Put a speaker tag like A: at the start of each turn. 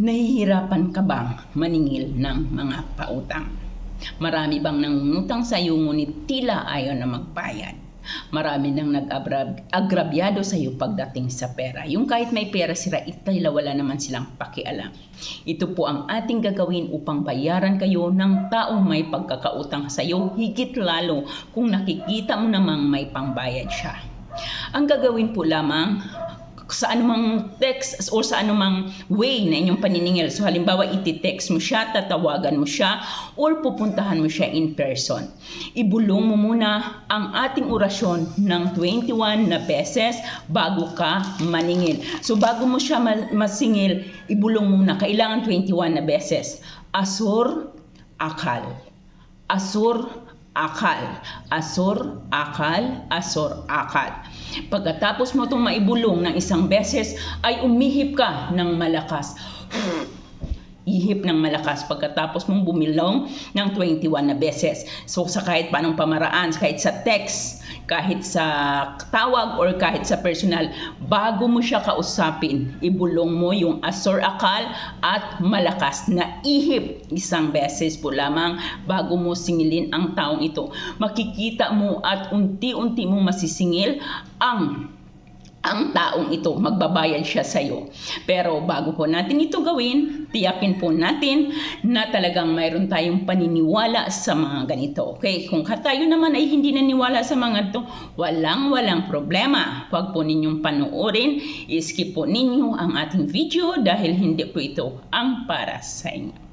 A: Nahihirapan ka bang maningil ng mga pautang? Marami bang nangungutang sa iyo ngunit tila ayaw na magbayad? Marami nang nag-agrabyado sa iyo pagdating sa pera. Yung kahit may pera sila, itayla wala naman silang pakialam. Ito po ang ating gagawin upang bayaran kayo ng taong may pagkakautang sa iyo, higit lalo kung nakikita mo namang may pangbayad siya. Ang gagawin po lamang sa anumang text o sa anumang way na inyong paniningil. So halimbawa, iti-text mo siya, tatawagan mo siya, or pupuntahan mo siya in person. Ibulong mo muna ang ating orasyon ng 21 na beses bago ka maningil. So bago mo siya ma- masingil, ibulong muna. Kailangan 21 na beses. Asur, akal. Asur, akal. Asur, akal, asur, akal. Pagkatapos mo itong maibulong ng isang beses, ay umihip ka ng malakas. Ihip ng malakas pagkatapos mong bumilong ng 21 na beses. So sa kahit paanong pamaraan, kahit sa text, kahit sa tawag or kahit sa personal, bago mo siya kausapin, ibulong mo yung asor akal at malakas na ihip isang beses po lamang bago mo singilin ang taong ito. Makikita mo at unti-unti mong masisingil ang ang taong ito, magbabayad siya sa iyo. Pero bago po natin ito gawin, tiyakin po natin na talagang mayroon tayong paniniwala sa mga ganito. Okay, kung tayo naman ay hindi naniwala sa mga ito, walang-walang problema. Huwag po ninyong panoorin, skip po ninyo ang ating video dahil hindi po ito ang para sa inyo.